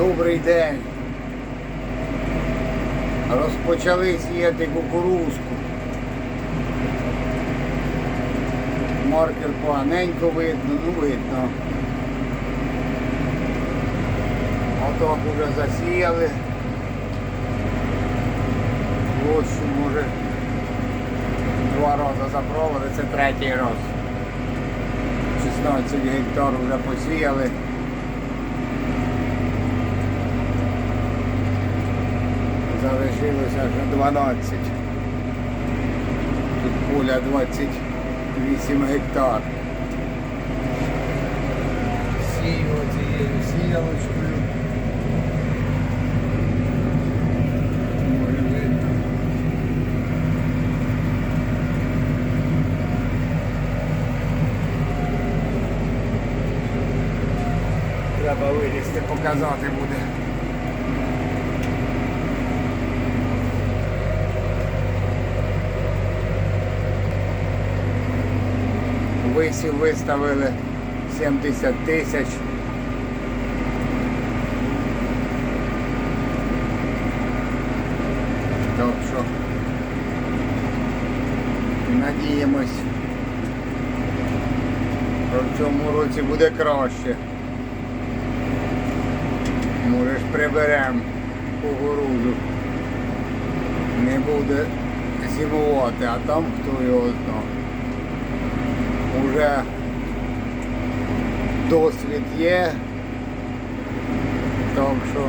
Добрий день. Розпочали сіяти кукурузку. Маркер поганенько видно, ну видно. Отак уже засіяли. Площу може два рази запроводити, це третій раз. 16 гектар вже посіяли. Залишилося вже 12. Тут поля 28 гектар. Сію цією сіялочкою. Треба вилізти, показати буде. Висів виставили 70 тисяч. Так що надіємось, що в цьому році буде краще. Може ж приберемо кукурузу. Не буде зимувати, а там хто його знає вже досвід є, так що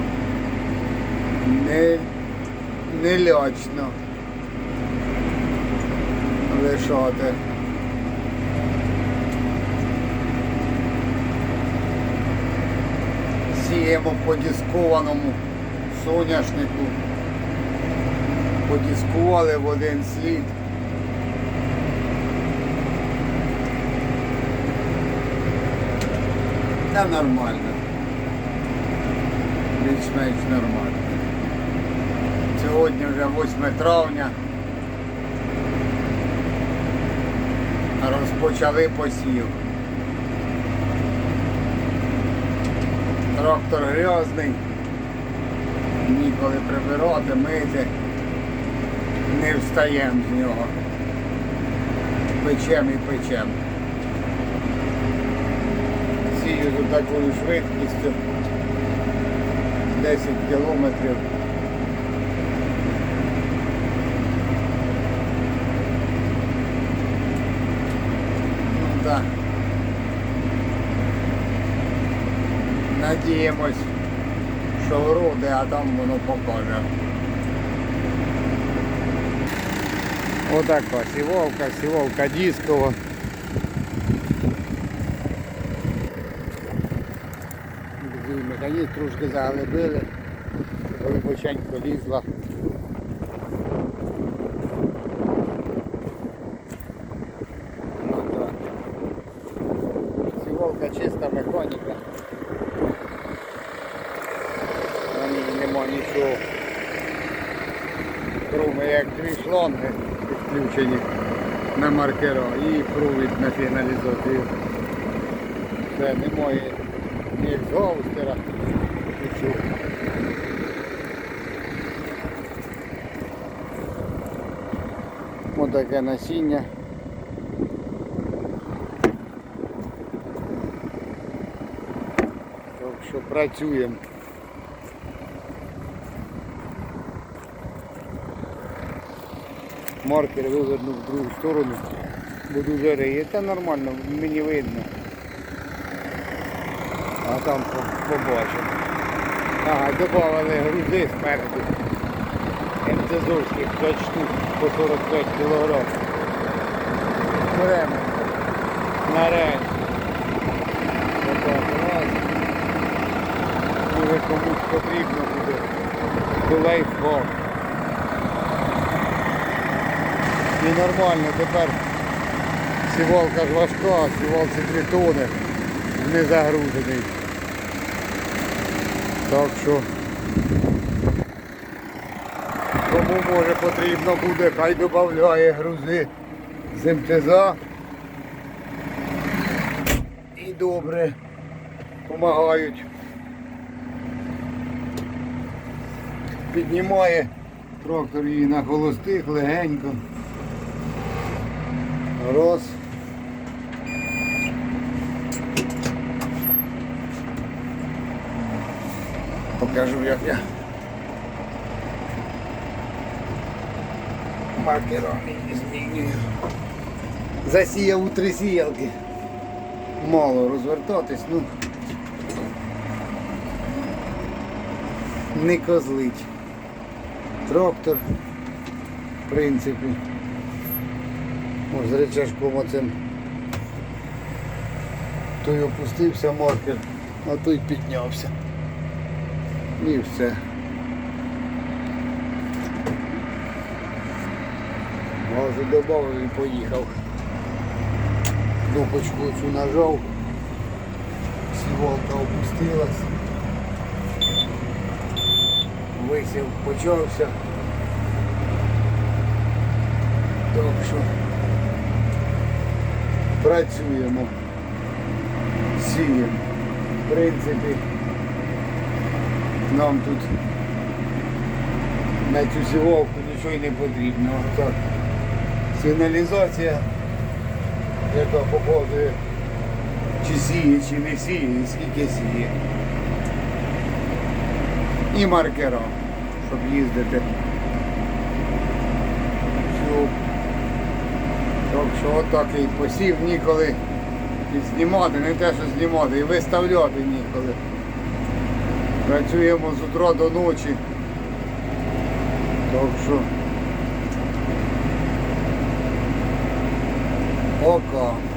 не, не лячно лишати. Сіємо по дискованому соняшнику. Подіскували в один слід. Та нормально. Більш-менш нормально. Сьогодні вже 8 травня. Розпочали посів. Трактор грязний. Ніколи прибирати, мити. Не встаємо з нього. Печем і печем сію з такою швидкістю 10 кілометрів. Ну так. Надіємось, що вроде, а там воно покаже. Отака сівалка, сівалка дискова. Механізм трошки заглибили, глибоченько лізла. Ну, так. Сівалка чиста механіка. На ній нема нічого. Кроме як дві шланги підключені на маркера і провід на фіналізацію. Все, немає ні екзаустера, нічого. Ось таке насіння. Так що працюємо. Маркер вивернув в другу сторону, бо дуже риє. Це нормально, мені видно. А там по- побачимо. Ага, додавали грузи спереду. МЦЗовських 5 штук по 45 кг. Беремо. Нарешті. Отак, раз. Може комусь потрібно буде. До лайфхак. І нормально тепер сівалка ж важка, сівалці 3 тони, не загружений. Так що кому може потрібно буде, хай додає грузи з МТЗа. І добре допомагають. піднімає трактор її на холостих легенько. Роз. Покажу, як я маркером змінюю. Засіяв у три сіялки. Мало розвертатись, ну не козлить. Трактор, в принципі. З речашком оцим. Той опустився маркер, а той піднявся. І все. Газу додав і поїхав. Кнопочку цю нажав. Сівалка опустилась. Висів почався. Так що працюємо. Сіємо. В принципі, нам тут на цю сівалку нічого не потрібно. Так. Сигналізація, яка показує, чи сіє, чи не сіє, і скільки сіє. І маркера, щоб їздити. Так що отакий посів ніколи і знімати, не те, що знімати, і виставляти ніколи. Працюємо з утра до ночі. Так що. Пока.